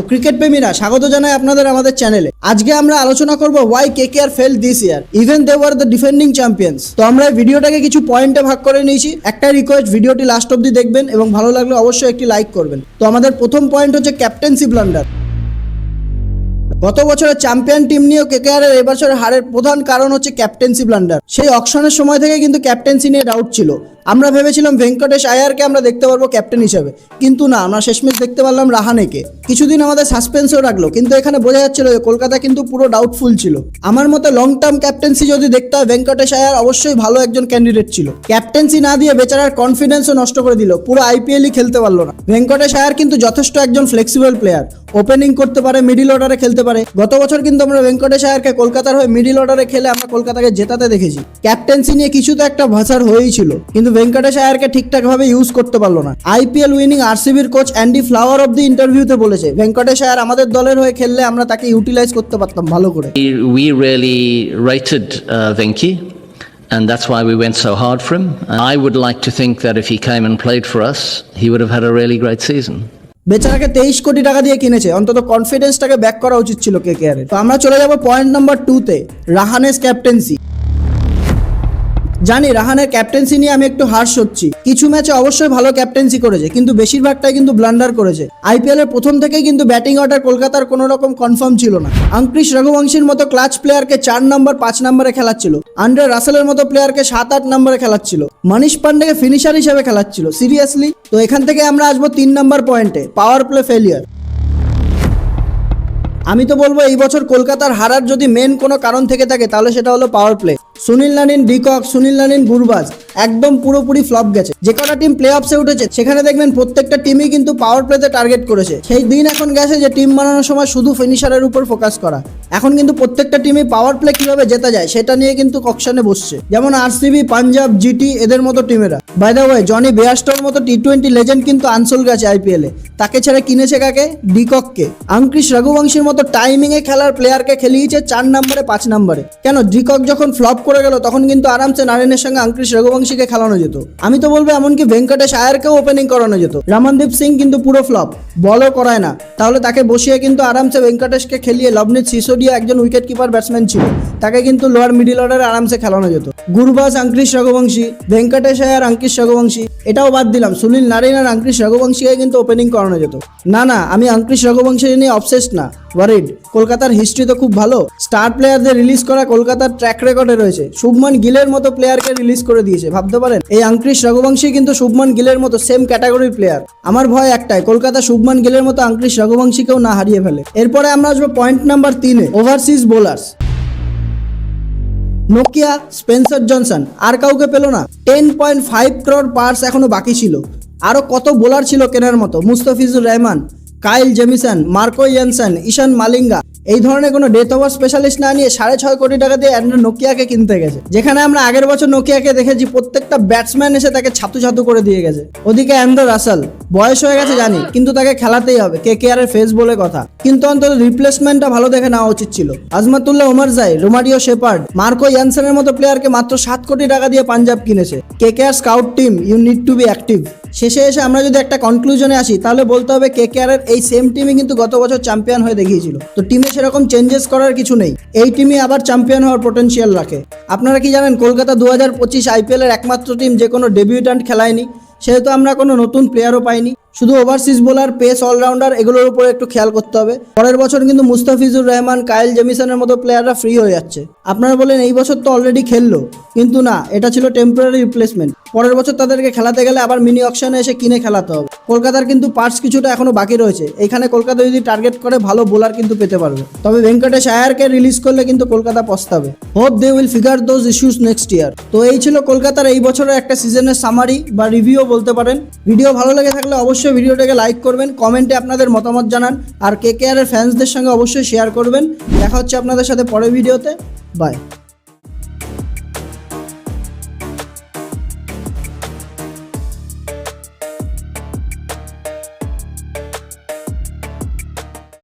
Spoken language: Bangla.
তো ক্রিকেট প্রেমীরা স্বাগত জানাই আপনাদের আমাদের চ্যানেলে আজকে আমরা আলোচনা করব why K K R fail this year even they were the defending champions তো আমরা ভিডিওটাকে কিছু পয়েন্টে ভাগ করে নিয়েছি। একটা রিকোয়েস্ট ভিডিওটি লাস্ট অব্দি দেখবেন এবং ভালো লাগলে অবশ্যই একটি লাইক করবেন। তো আমাদের প্রথম পয়েন্ট হচ্ছে ক্যাপ্টেন্সি ব্লান্ডার গত বছরের চ্যাম্পিয়ন টিম নিয়েও কেকেআর এর এবছরের হারের প্রধান কারণ হচ্ছে ক্যাপ্টেন্সি ব্লান্ডার। সেই অকশনের সময় থেকে কিন্তু ক্যাপ্টেন্সি নিয়ে ডাউট ছিল। আমরা ভেবেছিলাম ভেঙ্কটেশ আয়ারকে আমরা দেখতে পারব ক্যাপ্টেন হিসেবে। কিন্তু না, আমরা শেষমেশ দেখতে পারলাম রাহানেকে। কিছুদিন আমাদের সাসপেন্সও রাখল, কিন্তু এখানে বোঝা যাচ্ছিল যে কলকাতা কিন্তু পুরো ডাউটফুল ছিল। আমার মতে লং টার্ম ক্যাপ্টেন্সি যদি দেখতে হয়, ভেঙ্কটেশ আয়ার অবশ্যই ভালো একজন ক্যান্ডিডেট ছিল। ক্যাপ্টেন্সি না দিয়ে বেচারার কনফিডেন্সও নষ্ট করে দিল, পুরো আইপিএলই খেলতে পারল না। ভেঙ্কটেশ আয়ার কিন্তু যথেষ্ট একজন ফ্লেক্সিবল প্লেয়ার ওপেনিং করতে পারে মিডিল অর্ডারে খেলতে পারে গত বছর কিন্তু আমরা ভেঙ্কটেশ আয়ারকে কলকাতার হয়ে মিডিল অর্ডারে খেলে আমরা কলকাতাকে জেতাতে দেখেছি ক্যাপ্টেন্সি নিয়ে কিছু তো একটা ভাষার হয়েই ছিল কিন্তু ভেঙ্কটেশ আয়ারকে ঠিকঠাক ভাবে ইউজ করতে পারল না IPL winning আরসিবির coach Andy Flower of the ইন্টারভিউতে বলেছে ভেঙ্কটেশ আয়ার আমাদের দলের হয়ে খেললে আমরা তাকে ইউটিলাইজ করতে পারতাম ভালো করে We really rated uh, and that's why we went so hard for him. I would like to think that if he came and played for us, he would have had a really great season. বেচারাকে তেইশ কোটি টাকা দিয়ে কিনেছে। অন্তত কনফিডেন্সটাকে ব্যাক করা উচিত ছিল কে কে তো আমরা চলে যাব পয়েন্ট নাম্বার টুতে রাহানেস ক্যাপ্টেন্সি জানি, রাহানের ক্যাপ্টেন্সি নিয়ে আমি একটু হার্শ হচ্ছি। কিছু ম্যাচে অবশ্যই ভালো ক্যাপ্টেন্সি করেছে, কিন্তু বেশিরভাগটাই কিন্তু ব্লান্ডার করেছে। আইপিএল এর প্রথম থেকেই কিন্তু ব্যাটিং অর্ডার কলকাতার কোনো রকম কনফার্ম ছিল না। আঙ্ক্রিস রঘুবংশীর মতো ক্লাচ প্লেয়ারকে চার নম্বর পাঁচ নম্বরে খেলাচ্ছিল। আন্ড্রে রাসেলের মতো প্লেয়ারকে সাত, আট নম্বরে খেলাচ্ছিল। মনীষ পান্ডেকে ফিনিশার হিসেবে খেলাচ্ছিল সিরিয়াসলি তো এখান থেকে আমরা আসব তিন নম্বর পয়েন্টে পাওয়ার প্লে ফেলিয়ার আমি তো বলব, এই বছর কলকাতার হারার যদি মেন কোনো কারণ থেকে থাকে, তাহলে সেটা হলো power play Sunil নানিন de Kock, Sunil নানিন Gurbaz একদম পুরোপুরি ফ্লপ গেছে। যে কটা টিম প্লে অফসে উঠেছে, সেখানে দেখবেন প্রত্যেকটা টিমই কিন্তু পাওয়ার প্লেতে টার্গেট করেছে। সেই দিন এখন গেছে যে টিম বানানোর সময় শুধু ফিনিশারের উপর ফোকাস করা। এখন কিন্তু প্রত্যেকটা টিমই পাওয়ার প্লে কীভাবে জেতা যায়, সেটা নিয়ে কিন্তু কক্সানে বসছে। যেমন আরসিবি পাঞ্জাব জিটি এদের মতো টিমেরা বাই দ্য ওয়ে জনি বেয়াস্টোর মতো টি টোয়েন্টি লেজেন্ড কিন্তু আনসোল গেছে আইপিএলে তাকে ছেড়ে কিনেছে কাকে? ডিকককে আঙ্ক্রিস রঘুবংশীর মতো টাইমিং এ খেলার প্লেয়ারকে খেলিয়েছে চার নম্বরে, পাঁচ নম্বরে। কেন? ডিকক যখন ফ্লপ করে গেল, তখন কিন্তু আরামসে নারায়ণের সঙ্গে আঙ্ক্রিস রঘুবংশীকে খেলানো যেত। আমি তো বলব, এমনকি ভেঙ্কটেশ আয়ারকেও ওপেনিং করানো যেত। রামনদীপ সিং কিন্তু পুরো ফ্লপ বলও করায় না। তাহলে তাকে বসিয়ে কিন্তু আরামসে ভেঙ্কটেশকে খেলিয়ে লবনীত সিসোডিয়া একজন উইকেট কিপার ব্যাটসম্যান ছিল। তাকে কিন্তু লোয়ার মিডিল অর্ডারে আরামসে খেলানো যেত। গুরবাস আঙ্ক্রিস রঘুবংশী, ভেঙ্কটেশ আয়ার আঙ্কিশ রঘুবংশী, এটাও বাদ দিলাম, সুনীল নারিন আর আঙ্ক্রিস রঘুবংশীকে কিন্তু ওপেনিং করানো যেত। না না, আমি আঙ্ক্রিস রঘুবংশী নিয়ে অবসেসড না ওয়ারিড কলকাতার হিস্ট্রি তো খুব ভালো স্টার প্লেয়ারদের রিলিজ করা কলকাতার ট্র্যাক রেকর্ডে রয়েছে। শুভমান গিলের মতো প্লেয়ারকে রিলিজ করে দিয়েছে, ভাবতে পারেন? এই আঙ্ক্রিস রঘুবংশী কিন্তু শুভমান গিলের মতো সেম ক্যাটাগরির প্লেয়ার আমার ভয় একটাই, কলকাতা শুভমান গিলের মতো আঙ্ক্রিস রঘুবংশীকেও না হারিয়ে ফেলে। এরপরে আমরা আসব পয়েন্ট নাম্বার তিনে ওভারসিজ বোলার্স নোকিয়া স্পেন্সার জনসন আর কাউকে পেল না। Ten point five crore purse এখনও বাকি ছিল। আরও কত বোলার ছিল কেনার মতো? Mustafizur Rahman, Kyle Jamieson, Marco Jansen, Eshan Malinga. এই ধরনের কোনো ডেথ ওভার স্পেশালিস্ট না নিয়ে সাড়ে ছয় কোটি টাকা দিয়ে অ্যান্ড্রো নোকিয়াকে কিনতে গেছে। যেখানে আমরা আগের বছর নোকিয়াকে দেখেছি, প্রত্যেকটা ব্যাটসম্যান এসে তাকে ছাতু ছাতু করে দিয়ে গেছে। ওদিকে অ্যান্ড্রো রাসেল বয়স হয়ে গেছে জানি, কিন্তু তাকে খেলাতেই হবে, কে কে আর ফেস বলে কথা। কিন্তু অন্তত রিপ্লেসমেন্টটা ভালো দেখে নেওয়া উচিত ছিল। আজমাতুল্লাহ ওমর জাই, রোমারিও শেপার্ড, মার্কো ইয়ানসনের মতো প্লেয়ারকে মাত্র সাত কোটি টাকা দিয়ে পাঞ্জাব কিনেছে। K K R scout team you need to be active শেষে এসে আমরা যদি একটা কনক্লুশনে আসি, তাহলে বলতে হবে কে কে আর এই সেম টিমই কিন্তু গত বছর চ্যাম্পিয়ন হয়ে দেখিয়েছিল। তো টিমে সেরকম চেঞ্জেস করার কিছু নেই। এই টিমই আবার চ্যাম্পিয়ন হওয়ার পোটেনশিয়াল রাখে। আপনারা কি জানেন, কলকাতা দু হাজার পঁচিশ আইপিএলের একমাত্র টিম যে কোনো ডেবিউটান্ট খেলায়নি। সেহেতু আমরা কোনো নতুন প্লেয়ারও পাইনি। শুধু ওভারসিজ বোলার পেস অলরাউন্ডার এগুলোর উপরে একটু খেয়াল করতে হবে। পরের বছর কিন্তু মুস্তাফিজুর রহমান, কায়েল জেমিসনের মতো প্লেয়াররা ফ্রি হয়ে যাচ্ছে। আপনারা বলেন এই বছর তো অলরেডি খেললো। কিন্তু না, এটা ছিল টেম্পোরারি রিপ্লেসমেন্ট পরের বছর তাদেরকে খেলাতে গেলে আবার মিনি অকশনে এসে কিনে খেলাতে হবে। কলকাতার কিন্তু পার্টস কিছুটা এখনও বাকি রয়েছে। এখানে কলকাতা যদি টার্গেট করে, ভালো বোলার কিন্তু পেতে পারবে। তবে ভেঙ্কটেশ আয়ারকে রিলিজ করলে কিন্তু Kolkata পস্তাবে। Hope they will figure those issues next year তো এই ছিল কলকাতার এই বছরের একটা সিজনের সামারি বা রিভিউ বলতে পারেন। ভিডিও ভালো লেগে থাকলে অবশ্যই ভিডিওটাকে লাইক করবেন কমেন্টে আপনাদের মতামত জানান, আর কে কে আর এর ফ্যান্সদের সঙ্গে অবশ্যই শেয়ার করবেন। দেখা হচ্ছে আপনাদের সাথে পরের ভিডিওতে বাই